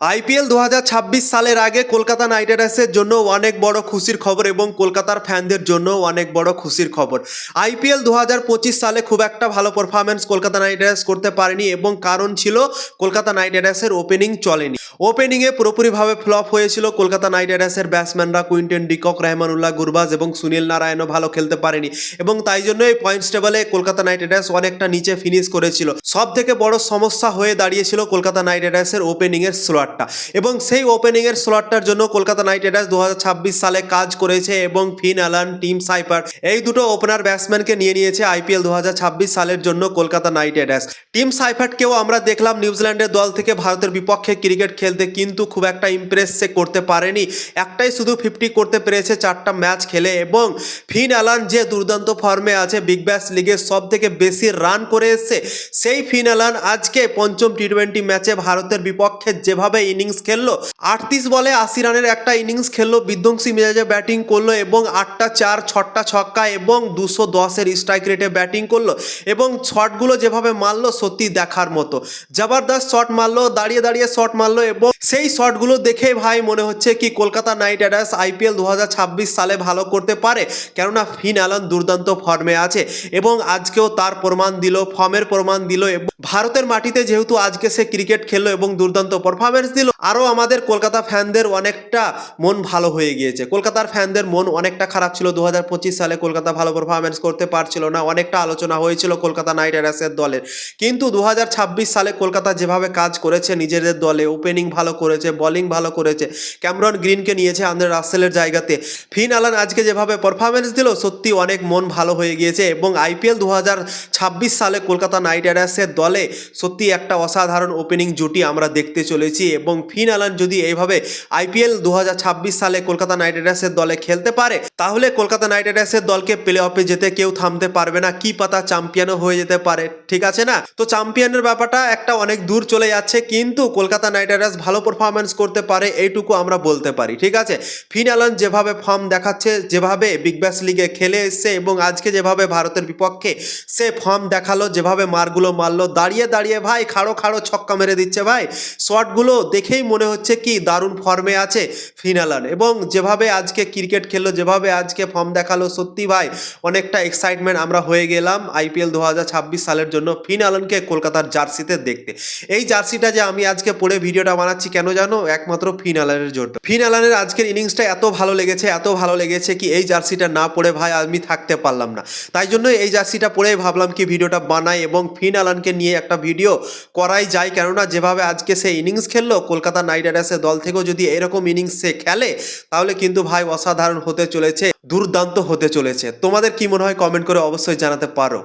IPL দু হাজার ছাব্বিশ সালের আগে কলকাতা নাইট রাইডার্সের জন্য অনেক বড় খুশির খবর এবং কলকাতার ফ্যানদের জন্য অনেক বড় খুশির খবর। আইপিএল দু হাজার পঁচিশ সালে খুব একটা ভালো পারফরমেন্স কলকাতা নাইট রাইডার্স করতে পারেনি এবং কারণ ছিল কলকাতা নাইট রাইডার্সের ওপেনিং চলেনি। ওপেনিংয়ে পুরোপুরিভাবে ফ্লপ হয়েছিল কলকাতা নাইট রাইডার্সের ব্যাটসম্যানরা Quinton de Kock Rahmanullah Gurbaz এবং সুনীল নারায়ণও ভালো খেলতে পারেনি এবং তাই জন্য এই পয়েন্টস টেবলে কলকাতা নাইট রাইডার্স অনেকটা নিচে ফিনিশ করেছিল। সব থেকে বড় সমস্যা হয়ে দাঁড়িয়েছিল কলকাতা নাইট রাইডার্সের ওপেনিংয়ের স্লটটা এবং সেই ওপেনিংয়ের স্লটটার জন্য কলকাতা নাইট রাইডার্স দু হাজার ছাব্বিশ সালে কাজ করেছে এবং ফিন অ্যালান, টিম সাইপার, এই দুটো ওপেনার ব্যাটসম্যানকে নিয়ে নিয়েছে আইপিএল দু হাজার ছাব্বিশ সালের জন্য কলকাতা নাইট রাইডার্স। টিম সাইফার্টকেও আমরা দেখলাম নিউজিল্যান্ডের দল থেকে ভারতের বিপক্ষে ক্রিকেট খেলতে, কিন্তু খুব একটা ইমপ্রেস সে করতে পারেনি। একটাই শুধু ফিফটি করতে পেরেছে চারটা ম্যাচ খেলে এবং ফিন অ্যালান যে দুর্দান্ত ফর্মে আছে বিগ ব্যাশ লিগে সব থেকে বেশি রান করে এসছে, সেই ফিন অ্যালান আজকে পঞ্চম টি টোয়েন্টি ম্যাচে ভারতের বিপক্ষে যেভাবে ইনিংস খেললো। আটত্রিশ বলে আশি রানের একটা ইনিংস খেললো। বিধ্বংসী মেজাজে ব্যাটিং করল এবং আটটা চার, ছটা ছক্কা এবং দুশো দশের স্ট্রাইক রেটে ব্যাটিং করল এবং শটগুলো যেভাবে মারলো সত্যি দেখার মতো। জবরদস্ত শট মারলো, দাঁড়িয়ে দাঁড়িয়ে শট মারলো এবং সেই শটগুলো দেখে ভাই মনে হচ্ছে কি কলকাতা নাইট রাইডার্স আইপিএল দু হাজার ছাব্বিশ সালে ভালো করতে পারে। কেননা ফিন অ্যালান দুর্দান্ত ফর্মে আছে এবং আজকেও তার প্রমাণ দিল ফর্মের প্রমাণ দিল ভারতের মাটিতে যেহেতু আজকে সে ক্রিকেট খেললো এবং দুর্দান্ত পারফরমেন্স দিল, আরও আমাদের কলকাতা ফ্যানদের অনেকটা মন ভালো হয়ে গিয়েছে। কলকাতার ফ্যানদের মন অনেকটা খারাপ ছিল। দু হাজার পঁচিশ সালে কলকাতা ভালো পারফরমেন্স করতে পারছিল না। অনেকটা আলোচনা হয়েছিল কলকাতা নাইট রাইডার্সের দলের কিন্তু দু হাজার ছাব্বিশ সালে কলকাতা যেভাবে কাজ করেছে, নিজেদের দলে ওপেনিং ভালো করেছে বলিং ভালো করেছে, ক্যামরন গ্রিনকে নিয়েছে আন্দ্রে রাসেলের জায়গাতে। ফিন আলান আজকে যেভাবে পারফরমেন্স দিল, সত্যি অনেক মন ভালো হয়ে গিয়েছে এবং আইপিএল দু হাজার ছাব্বিশ সালে কলকাতা নাইট রাইডার্সের দলে সত্যি একটা অসাধারণ ওপেনিং জুটি আমরা দেখতে চলেছি এবং ফিন আলান যদি এইভাবে আইপিএল দু সালে কলকাতা নাইট রাইডার্সের দলে খেলতে পারে, তাহলে কলকাতা নাইট রাইডার্সের দলকে প্লে অফে যেতে কেউ থামতে পারবে না। কি পাতা চ্যাম্পিয়নও হয়ে যেতে পারে, ঠিক আছে না? তো চ্যাম্পিয়নের ব্যাপারটা একটা অনেক দূর চলে যাচ্ছে, কিন্তু কলকাতা নাইট রাইডার্স ভালো পারফরমেন্স করতে পারে এইটুকু আমরা বলতে পারি, ঠিক আছে? ফিন আলান যেভাবে ফর্ম দেখাচ্ছে, যেভাবে বিগ ব্যাস লিগে খেলে এসছে এবং আজকে যেভাবে ভারতের বিপক্ষে সে ফর্ম দেখাল, যেভাবে মারগুলো মারলো দাঁড়িয়ে দাঁড়িয়ে ভাই খাড়ো খাড়ো ছক্কা মেরে দিচ্ছে ভাই। শটগুলো দেখেই মনে হচ্ছে কি দারুণ ফর্মে আছে ফিনালান এবং যেভাবে আজকে ক্রিকেট খেললো, যেভাবে আজকে ফর্ম দেখাল, সত্যি ভাই অনেকটা এক্সাইটমেন্ট আমরা হয়ে গেলাম আইপিএল দু হাজার ছাব্বিশ সালের জন্য ফিনালানকে কলকাতার জার্সিতে দেখতে। এই জার্সিটা যে আমি আজকে পড়ে ভিডিওটা বানাচ্ছি কেন জানো? একমাত্র ফিনালানের জন্য। ফিনালানের আজকের ইনিংসটা এত ভালো লেগেছে, এত ভালো লেগেছে কি এই জার্সিটা না পড়ে ভাই আমি থাকতে পারলাম না। তাই জন্য এই জার্সিটা পরেই ভাবলাম কি ভিডিওটা বানাই এবং ফিন আলানকে নিয়ে একটা ভিডিও করাই যায়। কেননা যেভাবে আজকে সে ইনিংস খেললো, কলকাতা নাইট রাইডার্সের দল থেকেও যদি এরকম ইনিংস সে খেলে, তাহলে কিন্তু ভাই অসাধারণ হতে চলেছে, দুর্দান্ত হতে চলেছে। তোমাদের কি মনে হয়? কমেন্ট করে অবশ্যই জানাতে পারো।